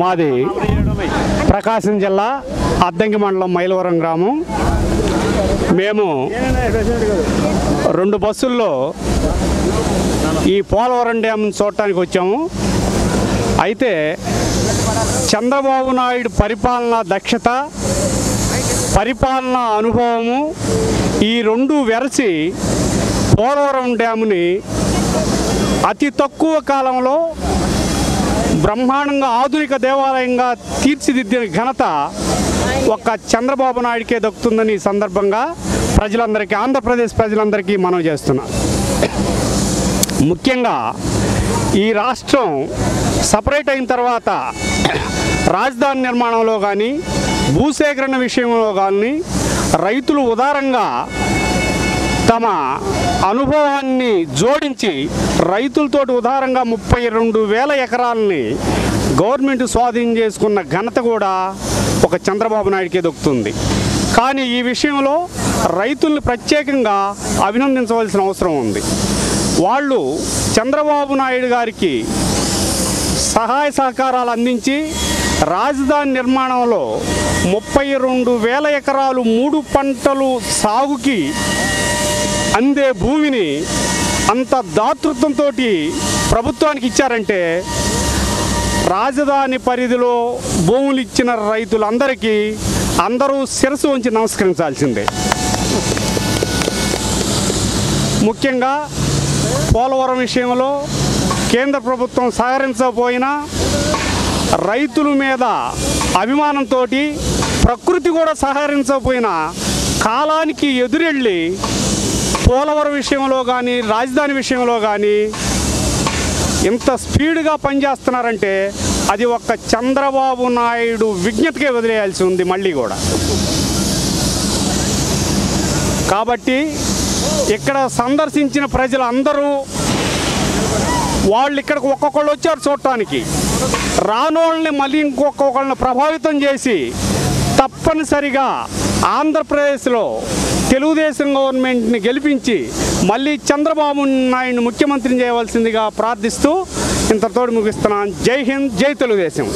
మాది ప్రకాశం జిల్లా అద్దంకి మండలం మైలవరం గ్రామం. మేము రెండు బస్సుల్లో ఈ పోలవరం డ్యామ్ చూడటానికి వచ్చాము. అయితే చంద్రబాబు నాయుడు పరిపాలన దక్షత పరిపాలన అనుభవము ఈ రెండు వెరసి పోలవరం డ్యాముని అతి తక్కువ కాలంలో బ్రహ్మాండంగా ఆధునిక దేవాలయంగా తీర్చిదిద్దిన ఘనత ఒక్క చంద్రబాబు నాయుడికే దక్కుతుందని ఈ సందర్భంగా ప్రజలందరికీ ఆంధ్రప్రదేశ్ ప్రజలందరికీ మనం చేస్తున్నాం. ముఖ్యంగా ఈ రాష్ట్రం సపరేట్ అయిన తర్వాత రాజధాని నిర్మాణంలో కానీ భూసేకరణ విషయంలో కానీ రైతులు ఉదారంగా తమ అనుభవాన్ని జోడించి రైతులతోటి ఉదారంగా ముప్పై రెండు వేల ఎకరాలని గవర్నమెంట్ స్వాధీనం చేసుకున్న ఘనత కూడా ఒక చంద్రబాబు నాయుడికే దొక్కుతుంది. కానీ ఈ విషయంలో రైతుల్ని ప్రత్యేకంగా అభినందించవలసిన అవసరం ఉంది. వాళ్ళు చంద్రబాబు నాయుడు గారికి సహాయ సహకారాలు అందించి రాజధాని నిర్మాణంలో ముప్పై రెండు వేల ఎకరాలు మూడు పంటలు సాగుకి అందే భూమిని అంత దాతృత్వంతో ప్రభుత్వానికి ఇచ్చారంటే రాజధాని పరిధిలో భూములు ఇచ్చిన రైతులందరికీ అందరూ శిరసు ఉంచి నమస్కరించాల్సిందే. ముఖ్యంగా పోలవరం విషయంలో కేంద్ర ప్రభుత్వం సహకరించకపోయినా రైతుల మీద అభిమానంతో ప్రకృతి కూడా సహకరించకపోయినా కాలానికి ఎదురెళ్ళి పోలవరం విషయంలో కానీ రాజధాని విషయంలో కానీ ఇంత స్పీడ్గా పనిచేస్తున్నారంటే అది ఒక్క చంద్రబాబు నాయుడు విజ్ఞతకే వదిలేయాల్సి ఉంది మళ్ళీ కూడా. కాబట్టి ఇక్కడ సందర్శించిన ప్రజలందరూ వాళ్ళు ఇక్కడికి ఒక్కొక్కళ్ళు వచ్చారు చూడటానికి. రానోళ్ళని మళ్ళీ ఇంకొకళ్ళని ప్రభావితం చేసి తప్పనిసరిగా ఆంధ్రప్రదేశ్లో తెలుగుదేశం గవర్నమెంట్ని గెలిపించి మళ్ళీ చంద్రబాబు నాయుడు ముఖ్యమంత్రిని చేయవలసిందిగా ప్రార్థిస్తూ ఇంతతోటి ముగిస్తున్నాను. జై హింద్ జై తెలుగుదేశం.